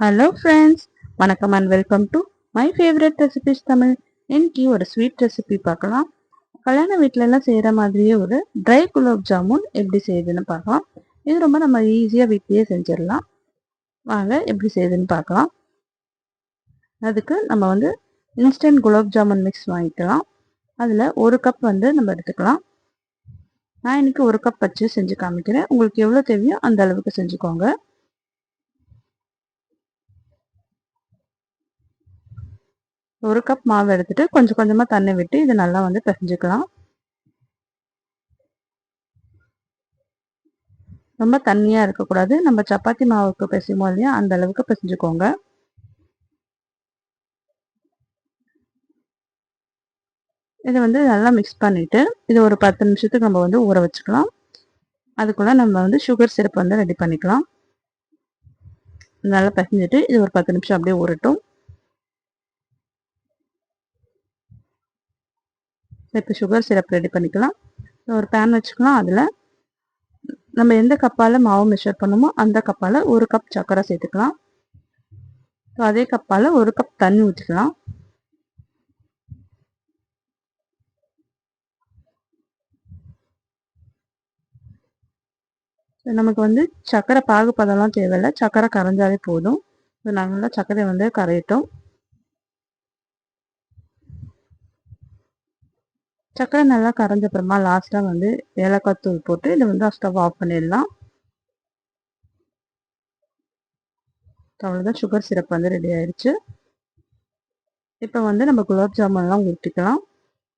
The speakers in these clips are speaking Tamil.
ஹலோ ஃப்ரெண்ட்ஸ் வணக்கம் and welcome to my favourite recipes Tamil. இன்னைக்கு ஒரு ஸ்வீட் ரெசிபி பார்க்கலாம். கல்யாண வீட்டிலலாம் செய்கிற மாதிரியே ஒரு ட்ரை குலோப் ஜாமுன் எப்படி செய்யுதுன்னு பார்க்கலாம். இது ரொம்ப நம்ம ஈஸியாக வீட்லேயே செஞ்சிடலாம். வாங்க எப்படி செய்யுதுன்னு பார்க்கலாம். அதுக்கு நம்ம வந்து இன்ஸ்டன்ட் குலோப் ஜாமுன் மிக்ஸ் வாங்கிக்கலாம். அதில் ஒரு கப் வந்து நம்ம எடுத்துக்கலாம். நான் இன்றைக்கி ஒரு கப் வச்சு செஞ்சு காமிக்கிறேன். உங்களுக்கு எவ்வளோ தேவையோ அந்த அளவுக்கு செஞ்சுக்கோங்க. ஒரு கப் மாவு எடுத்துட்டு கொஞ்சம் கொஞ்சமாக தண்ணி விட்டு இதை நல்லா வந்து பிசைஞ்சுக்கலாம். ரொம்ப தண்ணியாக இருக்கக்கூடாது. நம்ம சப்பாத்தி மாவுக்கு பிசையுமோ இல்லையா அந்த அளவுக்கு பிசைஞ்சுக்கோங்க. இதை வந்து நல்லா மிக்ஸ் பண்ணிவிட்டு இது ஒரு பத்து நிமிஷத்துக்கு நம்ம வந்து ஊற வச்சுக்கலாம். அதுக்குள்ளே நம்ம வந்து சுகர் சிரப் வந்து ரெடி பண்ணிக்கலாம். நல்லா பிசைஞ்சிட்டு இது ஒரு பத்து நிமிஷம் அப்படியே ஊறட்டும். இப்போ சுகர் சிரப் ரெடி பண்ணிக்கலாம். ஒரு பேன் வச்சுக்கலாம். அதில் நம்ம எந்த கப்பால் மாவு மெஷர் பண்ணுமோ அந்த கப்பால் ஒரு கப் சர்க்கரை சேர்த்துக்கலாம். ஸோ அதே கப்பால் ஒரு கப் தண்ணி ஊற்றிக்கலாம் நமக்கு வந்து சர்க்கரை பாகுப்பதெல்லாம் தேவையில்லை. சர்க்கரை கரைஞ்சாலே போதும். நல்லா சர்க்கரை வந்து கரையட்டும். சர்க்கரை நல்லா கரைஞ்ச அப்புறமா லாஸ்ட்டாக வந்து ஏலக்காய் தூள் போட்டு இதை வந்து ஸ்டவ் ஆஃப் பண்ணிடலாம். அவ்வளோதான் சுகர் சிரப் வந்து ரெடி ஆயிடுச்சு இப்போ வந்து நம்ம குலாப் ஜாமுன்லாம் ஊற்றிக்கலாம்.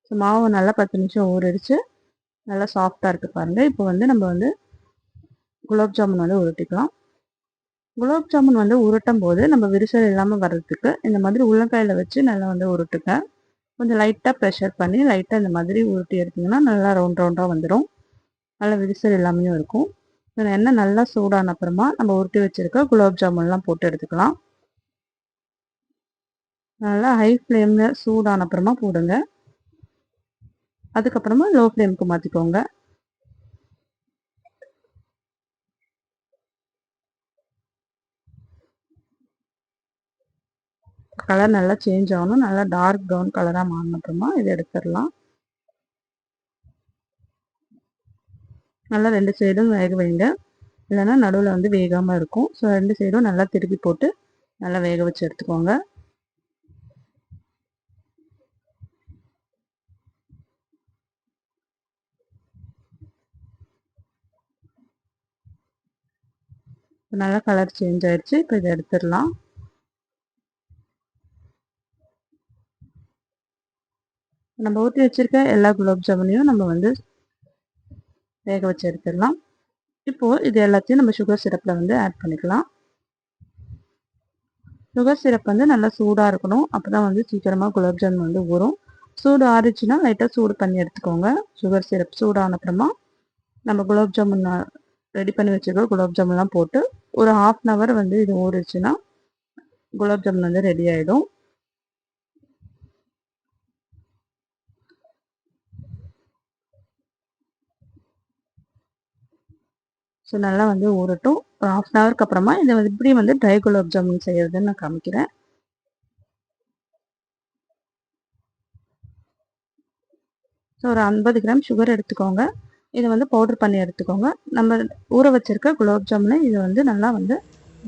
ஸோ மாவு நல்லா பத்து நிமிஷம் ஊறிடுச்சு. நல்லா சாஃப்டாக இருக்குது பாருங்கள் இப்போ வந்து நம்ம வந்து குலாப் ஜாமுன் வந்து உருட்டிக்கலாம். குலாப் ஜாமுன் வந்து உருட்டும் போது நம்ம விரிசல் இல்லாமல் வர்றதுக்கு இந்த மாதிரி உள்ளங்காயில் வச்சு நல்லா வந்து உருட்டுங்க. கொஞ்சம் லைட்டாக ப்ரெஷர் பண்ணி லைட்டாக இந்த மாதிரி உருட்டி எடுத்திங்கன்னா நல்லா ரவுண்ட் ரவுண்டாக வந்துடும் நல்லா விரிசல் எல்லாமே இருக்கும். எண்ணெய் நல்லா சூடான அப்புறமா நம்ம உருட்டி வச்சுருக்க குலாப் ஜாமுன்லாம் போட்டு எடுத்துக்கலாம். நல்லா ஹை ஃப்ளேமில் சூடான அப்புறமா போடுங்க. அதுக்கப்புறமா லோ ஃப்ளேமுக்கு மாற்றிக்கோங்க கலர் நல்லா சேஞ்ச் ஆகணும். நல்லா டார்க் ப்ரௌன் கலராக மாறினப்புறமா இதை எடுத்துடலாம். நல்லா ரெண்டு சைடும் வேக வைங்க. இல்லைன்னா நடுவில் வந்து வேகாமல் இருக்கும். ஸோ ரெண்டு சைடும் நல்லா திருப்பி போட்டு நல்லா வேக வச்சு எடுத்துக்கோங்க. நல்லா கலர் சேஞ்ச் ஆயிடுச்சு. இப்போ இதை எடுத்துடலாம். நம்ம ஊற்றி வச்சுருக்க எல்லா குலோப் ஜாமுனையும் நம்ம வந்து வேக வச்சு எடுத்துடலாம். இப்போது இது எல்லாத்தையும் நம்ம சுகர் சிரப்பில் வந்து ஆட் பண்ணிக்கலாம். சுகர் சிரப் வந்து நல்லா சூடாக இருக்கணும். அப்போ தான் வந்து சீக்கிரமாக குலாப் ஜாமுன் வந்து ஊறும். சூடு ஆறிச்சுன்னா லைட்டாக சூடு பண்ணி எடுத்துக்கோங்க. சுகர் சிரப் சூடான அப்புறமா நம்ம குலாப் ஜாமுன் ரெடி பண்ணி வச்சுருக்க குலாப் ஜாமுன்லாம் போட்டு ஒரு ஹாஃப் அன் ஹவர் வந்து இது ஊறிச்சுன்னா குலாப் ஜாமுன் வந்து ரெடி ஆகிடும் ஸோ நல்லா வந்து ஊறட்டும். ஒரு ஆஃப் அன் ஹவருக்கு அப்புறமா இதை வந்து இப்படி வந்து ட்ரை குலாப் ஜாமுன் செய்யறதுன்னு நான் காமிக்கிறேன். ஸோ ஒரு ஐம்பது கிராம் சுகர் எடுத்துக்கோங்க. இதை வந்து பவுடர் பண்ணி எடுத்துக்கோங்க. நம்ம ஊற வச்சிருக்க குலாப் ஜாமுனை இதை வந்து நல்லா வந்து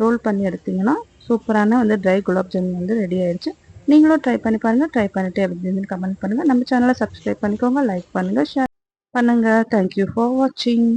ரோல் பண்ணி எடுத்திங்கன்னா சூப்பரான வந்து ட்ரை குலாப் ஜாமுன் வந்து ரெடி ஆயிடுச்சு நீங்களும் ட்ரை பண்ணி பாருங்கள் ட்ரை பண்ணிட்டு எப்படி கமெண்ட் பண்ணுங்கள் நம்ம சேனலை சப்ஸ்கிரைப் பண்ணிக்கோங்க. லைக் பண்ணுங்கள் ஷேர் பண்ணுங்கள் தேங்க்யூ ஃபார் வாட்சிங்